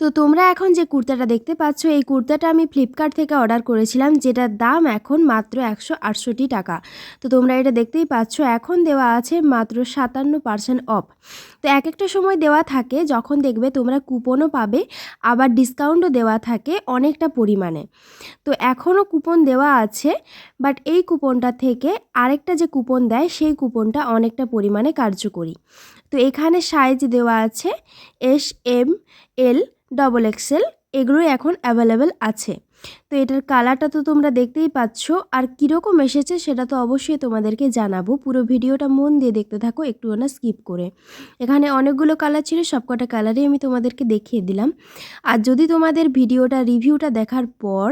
তো তোমরা এখন যে কুর্তাটা দেখতে পাচ্ছ, এই কুর্তাটা আমি ফ্লিপকার্ট থেকে অর্ডার করেছিলাম, যেটার দাম এখন মাত্র একশো আটষট্টি টাকা। তো তোমরা এটা দেখতেই পাচ্ছ, এখন দেওয়া আছে মাত্র সাতান্ন পার্সেন্ট অফ তো এক একটা সময় দেওয়া থাকে, যখন দেখবে তোমরা কুপনও পাবে, আবার ডিসকাউন্টও দেওয়া থাকে অনেকটা পরিমাণে। তো এখনও কুপন দেওয়া আছে বাট এই কুপনটা থেকে আরেকটা যে কুপন দেয়, সেই কুপনটা অনেকটা পরিমাণে কার্যকরী। তো এখানে সাইজ দেওয়া আছে S M L double XL এগুলোই এখন অ্যাভেলেবেল আছে। তো এটার কালারটা তো তোমরা দেখতেই পাচ্ছ। আর কীরকম এসেছে সেটা তো অবশ্যই তোমাদেরকে জানাব। পুরো ভিডিওটা মন দিয়ে দেখতে থাকো একটু না স্কিপ করে। এখানে অনেকগুলো কালার ছিল, সবকটা কালারই আমি তোমাদেরকে দেখিয়ে দিলাম। আর যদি তোমাদের ভিডিওটা, রিভিউটা দেখার পর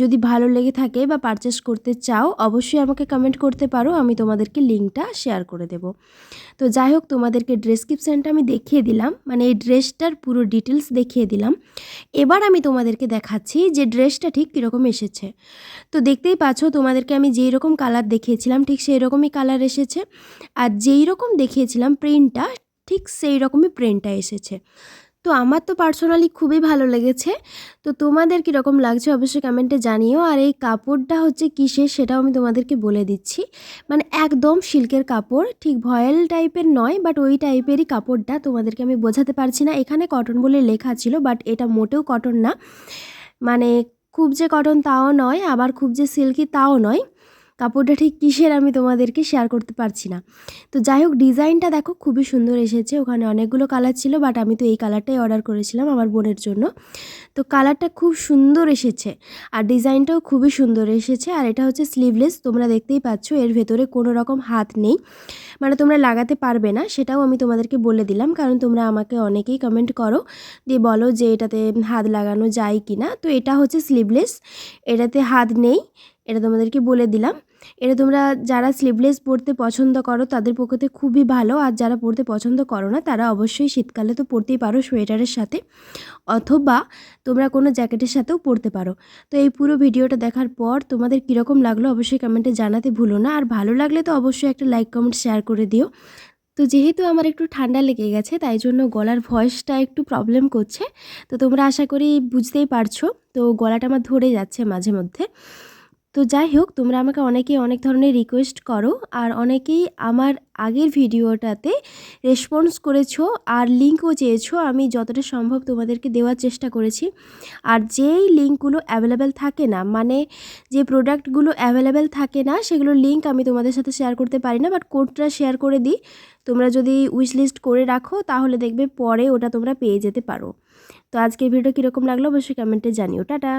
যদি ভালো লেগে থাকে বা পারচেস করতে চাও, অবশ্যই আমাকে কমেন্ট করতে পারো, আমি তোমাদেরকে লিঙ্কটা শেয়ার করে দেব। তো যাই হোক, তোমাদেরকে ড্রেসক্রিপশানটা আমি দেখিয়ে দিলাম। মানে এই ড্রেসটার পুরো ডিটেলস দেখিয়ে দিলাম। এবার আমি তোমাদেরকে দেখাচ্ছি যে ড্রেসটা ঠিক কীরকম এসেছে। তো দেখতেই পাচ্ছ তোমাদেরকে আমি যেই রকম কালার দেখিয়েছিলাম, ঠিক সেই রকমই কালার এসেছে। আর যেই রকম দেখিয়েছিলাম প্রিন্টটা ঠিক সেই রকমই প্রিন্টটা এসেছে। তো আমার তো পার্সোনালি খুবই ভালো লেগেছে। তো তোমাদের কীরকম লাগছে অবশ্যই কমেন্টে জানিও। আর এই কাপড়টা হচ্ছে কিসের সেটাও আমি তোমাদেরকে বলে দিচ্ছি। মানে একদম সিল্কের কাপড়, ঠিক ভয়েল টাইপের নয় বাট ওই টাইপেরই কাপড়টা তোমাদেরকে আমি বোঝাতে পারছি না। এখানে কটন বলে লেখা ছিল বাট এটা মোটেও কটন না। মানে খুব যে কটন তাও নয় আবার খুব যে সিল্কি তাও নয়। কাপড়টা ঠিক কিসের আমি তোমাদেরকে শেয়ার করতে পারছি না। তো যাই হোক ডিজাইনটা দেখো, খুবই সুন্দর এসেছে। ওখানে অনেকগুলো কালার ছিল বাট আমি তো এই কালারটাই অর্ডার করেছিলাম আমার বোনের জন্য। তো কালারটা খুব সুন্দর এসেছে আর ডিজাইনটাও খুবই সুন্দর এসেছে। আর এটা হচ্ছে স্লিভলেস তোমরা দেখতেই পাচ্ছ, এর ভেতরে কোনো রকম হাত নেই। মানে তোমরা লাগাতে পারবে না, সেটাও আমি তোমাদেরকে বলে দিলাম, কারণ তোমরা আমাকে অনেকেই কমেন্ট করো দিয়ে বলো যে এটাতে হাত লাগানো যায় কি না তো এটা হচ্ছে স্লিভলেস এটাতে হাত নেই, এটা তোমাদেরকে বলে দিলাম। এটা তোমরা যারা স্লিভলেস পরতে পছন্দ করো, তাদের পক্ষে খুবই ভালো। আর যারা পরতে পছন্দ করো না, তারা অবশ্যই শীতকালে তো পরতেই পারো সোয়েটারের সাথে। অথবা তোমরা কোনো জ্যাকেটের সাথেও পরতে পারো। তো এই পুরো ভিডিওটা দেখার পর তোমাদের কীরকম লাগল অবশ্যই কমেন্টে জানাতে ভুলো না। আর ভালো লাগলে তো অবশ্যই একটা লাইক কমেন্ট শেয়ার করে দিও। তো যেহেতু আমার একটু ঠান্ডা লেগে গেছে, তাই জন্য গলার ভয়েসটা একটু প্রবলেম করছে। তো তোমরা আশা করি বুঝতেই পারছ। তো গলাটা আমার ধরে যাচ্ছে মাঝে মধ্যে। তো যাই হোক তোমরা আমাকে অনেকেই অনেক ধরনের রিকোয়েস্ট করো আর অনেকেই আমার আগের ভিডিওটাতে রেসপন্স করেছ আর লিঙ্কও চেয়েছো। আমি যতটা সম্ভব তোমাদেরকে দেওয়ার চেষ্টা করেছি। আর যেই লিঙ্কগুলো অ্যাভেলেবেল থাকে না মানে যে প্রোডাক্টগুলো অ্যাভেলেবেল থাকে না, সেগুলোর লিঙ্ক আমি তোমাদের সাথে শেয়ার করতে পারি না বাট কোডটা শেয়ার করে দিই। তোমরা যদি উইশ লিস্ট করে রাখো, তাহলে দেখবে পরে ওটা তোমরা পেয়ে যেতে পারো। তো আজকের ভিডিও কীরকম লাগল, অবশ্যই কমেন্টে জানিও। টাটা!